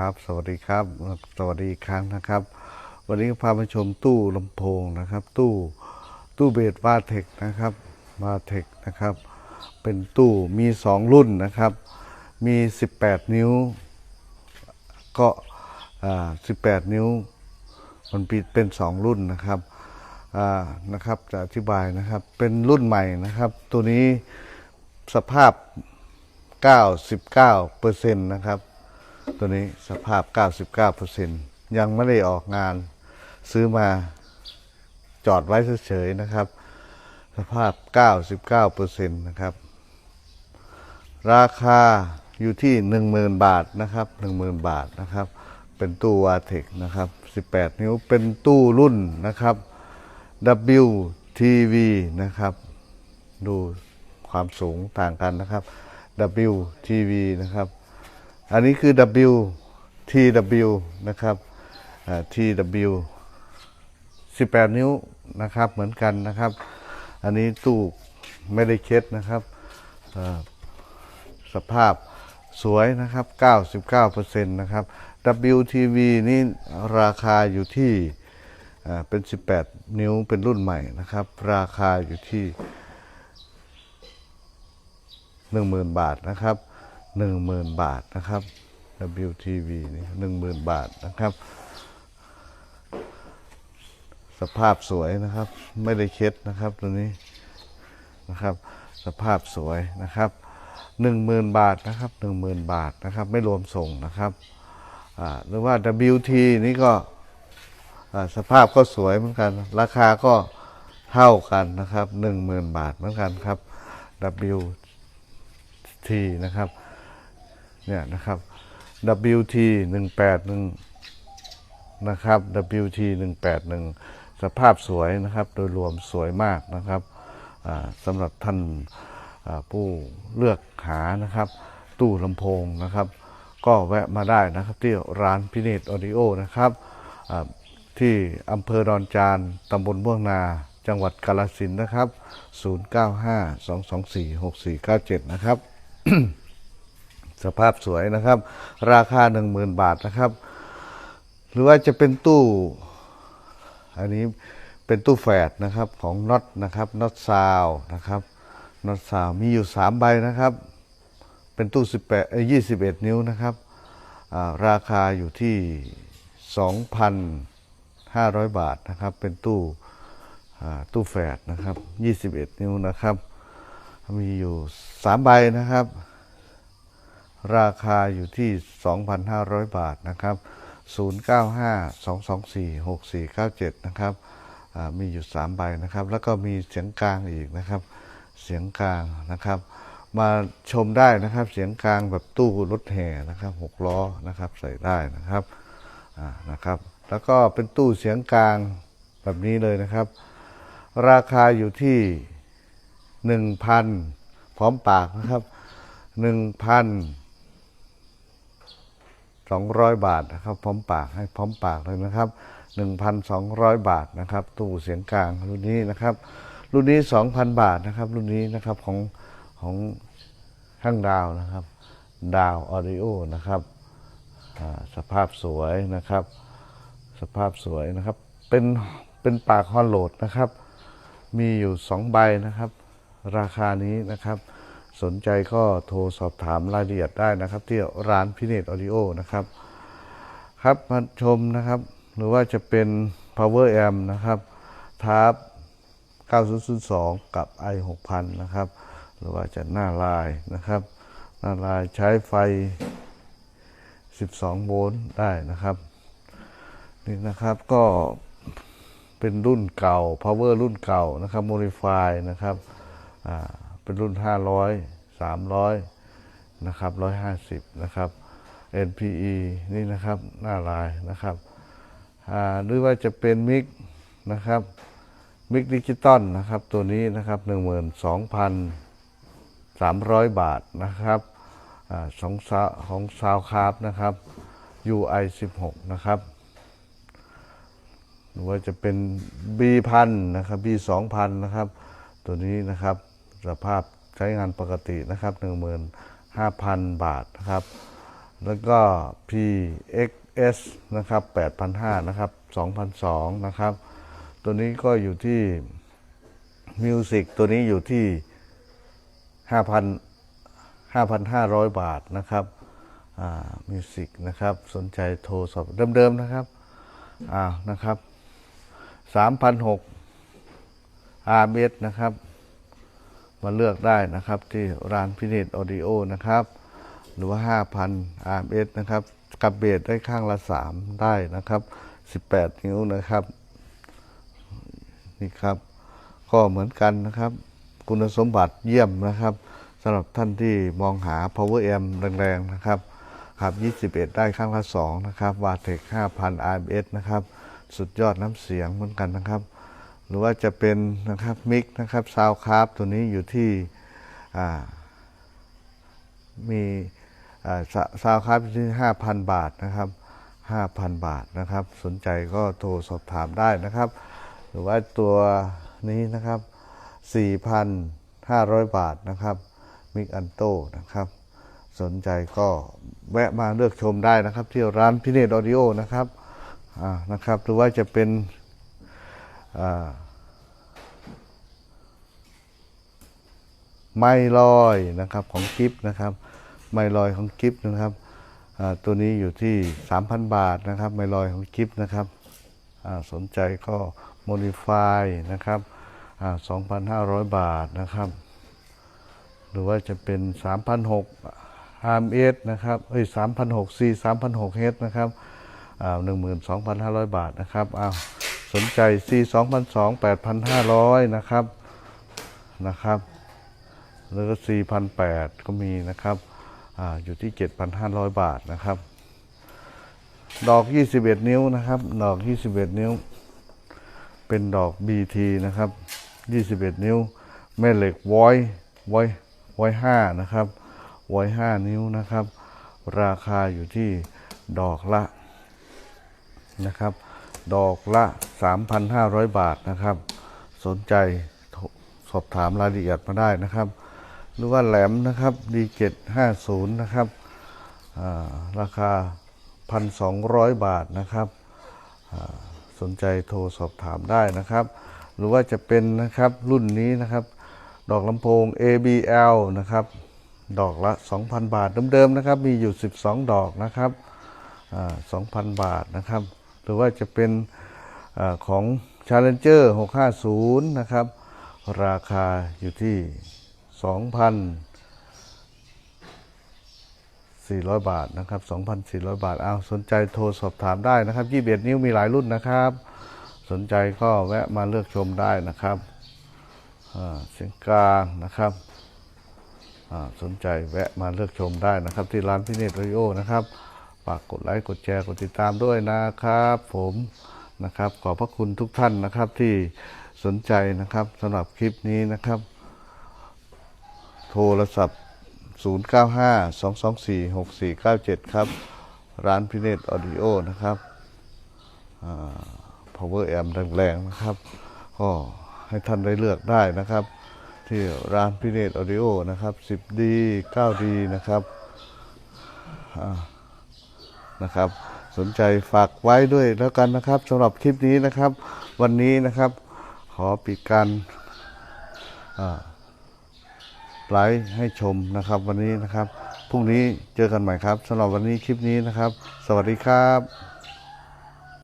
ครับ สวัสดีครับ สวัสดีอีกครั้งนะครับ วันนี้พาไปชมตู้ลำโพงนะครับ ตู้ตู้เบสวาเทคนะครับวาเทคนะครับ เป็นตู้มีสองรุ่นนะครับ มี 18 นิ้ว ก็18 นิ้ว มันปิดเป็นสองรุ่นนะครับนะครับจะอธิบายนะครับเป็นรุ่นใหม่นะครับ ตัวนี้สภาพ 99เปอร์เซ็นต์นะครับ ตัวนี้สภาพ 99เปอร์เซ็นต์ยังไม่ได้ออกงาน ซื้อมาจอดไว้เฉยๆนะครับ สภาพ 99เปอร์เซ็นต์นะครับ ราคาอยู่ที่ 10,000 บาทนะครับ10,000 บาทนะครับ เป็นตู้วาเทคนะครับ 18 นิ้วเป็นตู้รุ่นนะครับ WTV นะครับ ดูความสูงต่างกันนะครับ WTV นะครับ อันนี้คือ WTW นะครับ TW 18 นิ้วนะครับเหมือนกันนะครับ อันนี้ตู้ไม่ได้เช็ดนะครับ สภาพสวยนะครับ 99%นะครับ WTV นี่ราคาอยู่ที่เป็น 18 นิ้วเป็นรุ่นใหม่นะครับ ราคาอยู่ที่ 10,000 บาทนะครับ 10,000บาทนะครับ WTV นี่10,000บาทนะครับ สภาพสวยนะครับ ไม่ได้เช็ดนะครับตัวนี้นะครับ สภาพสวยนะครับ10,000บาทนะครับ10,000บาทนะครับ ไม่รวมส่งนะครับหรือว่า WT นี่ก็สภาพก็สวยเหมือนกัน ราคาก็เท่ากันนะครับ10,000บาทเหมือนกันครับ WT นะครับ เนี่ยนะครับ WT 181นะครับ WT 181สภาพสวยนะครับ โดยรวมสวยมากนะครับสำหรับท่านผู้เลือกหานะครับ ตู้ลำโพงนะครับ ก็แวะมาได้นะครับที่ร้านพิเนตออดิโอนะครับที่อำเภอดอนจานตำบลม่วงนาจังหวัดกาฬสินนะครับ 0952246497 นะครับ สภาพสวยนะครับ ราคา 10,000 บาทนะครับ หรือว่าจะเป็นตู้ อันนี้เป็นตู้แฝดนะครับของน็อตนะครับน็อตซาวนะครับน็อตซาวมีอยู่ 3 ใบนะครับ เป็นตู้18เอ้ย21 นิ้วนะครับราคาอยู่ที่ 2,500 บาทนะครับ เป็นตู้ตู้แฝดนะครับ 21 นิ้วนะครับ มีอยู่ 3 ใบนะครับ ราคาอยู่ที่ 2,500 บาทนะครับ 0952246497 นะครับ มีอยู่ 3 ใบนะครับ แล้วก็มีเสียงกลางอีกนะครับ เสียงกลางนะครับ มาชมได้นะครับ เสียงกลางแบบตู้รถแห่นะครับหกล้อนะครับใส่ได้นะครับนะครับ แล้วก็เป็นตู้เสียงกลางแบบนี้เลยนะครับ ราคาอยู่ที่ 1,000 พร้อมปากนะครับ 1,000 200 บาทนะครับพร้อมปากให้พร้อมปากเลยนะครับ 1,200 บาทนะครับตู้เสียงกลางรุ่นนี้นะครับ รุ่นนี้ 2,000 บาทนะครับ รุ่นนี้นะครับของของข้างดาวนะครับดาวออดิโอนะครับสภาพสวยนะครับ สภาพสวยนะครับ เป็นเป็นปากฮอนโหลดนะครับ มีอยู่ 2 ใบนะครับ ราคานี้นะครับ สนใจก็โทรสอบถามรายละเอียดได้นะครับ ที่ร้านพิเนตออดิโอนะครับ ครับมาชมนะครับ หรือว่าจะเป็น power amp นะครับทาร์ป9002 กับ i 6000นะครับ หรือว่าจะหน้าลายนะครับ หน้าลายใช้ไฟ 12 โวลต์ได้นะครับนี่นะครับก็เป็นรุ่นเก่า power รุ่นเก่านะครับ modify นะครับ อ่า เป็นรุ่น 500 300นะครับ150นะครับ NPE นี่นะครับหน้าลายนะครับหรือว่าจะเป็นมิกนะครับมิกดิจิตอลนะครับตัวนี้นะครับ 12,300 บาทนะครับอาของซาของซาวคาร์นะครับ UI 16นะครับหรือว่าจะเป็น B พันนะครับ B สองพันนะครับ ตัวนี้นะครับสภาพ ใช้งานปกตินะครับ 15,000 บาทนะครับ แล้วก็ PXS นะครับ 8,500 นะครับ2,002นะครับ ตัวนี้ก็อยู่ที่มิวสิกตัวนี้อยู่ที่ 5,000 5,500 บาทนะครับมิวสิกนะครับ สนใจโทรสอบเดิมๆนะครับอ่านะครับ3,600 RBS นะครับ มาเลือกได้นะครับที่ร้านพิเนตออดิโอนะครับ หรือว่า 5,000 RMS นะครับ กับเบสได้ข้างละ 3 ได้นะครับ 18 นิ้วนะครับ นี่ครับ ก็เหมือนกันนะครับ คุณสมบัติเยี่ยมนะครับสำหรับท่านที่มองหา power amp แรงๆนะครับครับ 21 ได้ข้างละ 2 นะครับวาเทค5,000 RMS นะครับ สุดยอดน้ำเสียงเหมือนกันนะครับ รือว่าจะเป็นนะครับมิกนะครับซาวคาราฟตัวนี้อยู่ที่มีซาวคารับที่ 5,000 บาทนะครับ 5,000 บาทนะครับ สนใจก็โทรสอบถามได้นะครับ หรือว่าตัวนี้นะครับ 4,500 บาทนะครับมิกอันโตนะครับสนใจก็แวะมาเลือกชมได้นะครับ ที่ร้านพิเนตออดิโอนะครับ อ่า นะครับ หรือว่าจะเป็น อ่า ไมลอยนะครับของกิฟนะครับ ไมลอยของกิฟนะครับตัวนี้อยู่ที่ 3,000 บาทนะครับ ไมลอยของกิฟนะครับสนใจก็โมดิฟายนะครับอ่า2,500 บาทนะครับ หรือว่าจะเป็น 3,600 RMS นะครับเอ้ย3,600 C 3,600 H นะครับอ่า12,500 บาทนะครับอ้าวสนใจ C 2,200 8,500 นะครับนะครับ แล้วก็4,800 ก็มีนะครับออยู่ที่ 7,500 บาทนะครับ ดอก 21 นิ้วนะครับ ดอก 21 นิ้ว เป็นดอก BT นะครับ 21 นิ้ว แม่เหล็กวอยวอยวอย5นะครับวอย5นิ้วนะครับ ราคาอยู่ที่ดอกละนะครับ ดอกละ 3,500 บาทนะครับ สนใจสอบถามรายละเอียดมาได้นะครับ หรือว่าแหลมนะครับ D750 นะครับาราคา 1,200 บาทนะครับสนใจโทรสอบถามได้นะครับ หรือว่าจะเป็นนะครับรุ่นนี้นะครับ ดอกลำโพง ABL นะครับ ดอกละ 2,000 บาทเดิมๆนะครับ มีอยู่ 12 ดอกนะครับอ่า2,000 บาทนะครับ หรือว่าจะเป็นอของ Challenger 650 นะครับ ราคาอยู่ที่ 2,400บาทนะครับ2,400บาทเอาสนใจโทรสอบถามได้นะครับ21นิ้วมีหลายรุ่นนะครับ สนใจก็แวะมาเลือกชมได้นะครับเสียงกลางนะครับสนใจแวะมาเลือกชมได้นะครับ ที่ร้านพิเนตริโอนะครับฝากกดไลค์กดแชร์กดติดตามด้วยนะครับ ผมนะครับ ขอบพระคุณทุกท่านนะครับที่สนใจนะครับสำหรับคลิปนี้นะครับ โทรศัพท์ 095-224-6497 ครับ ร้านพิเนตออดิโอนะครับอ่า power amp แรงๆนะครับ ก็ให้ท่านได้เลือกได้นะครับ ที่ร้านพิเนตออดิโอนะครับ 10D 9D นะครับนะครับ สนใจฝากไว้ด้วยแล้วกันนะครับสำหรับคลิปนี้นะครับ วันนี้นะครับ ขอปิดการอ่า ไลฟ์ให้ชมนะครับ วันนี้นะครับพรุ่งนี้เจอกันใหม่ครับสำหรับวันนี้คลิปนี้นะครับ สวัสดีครับ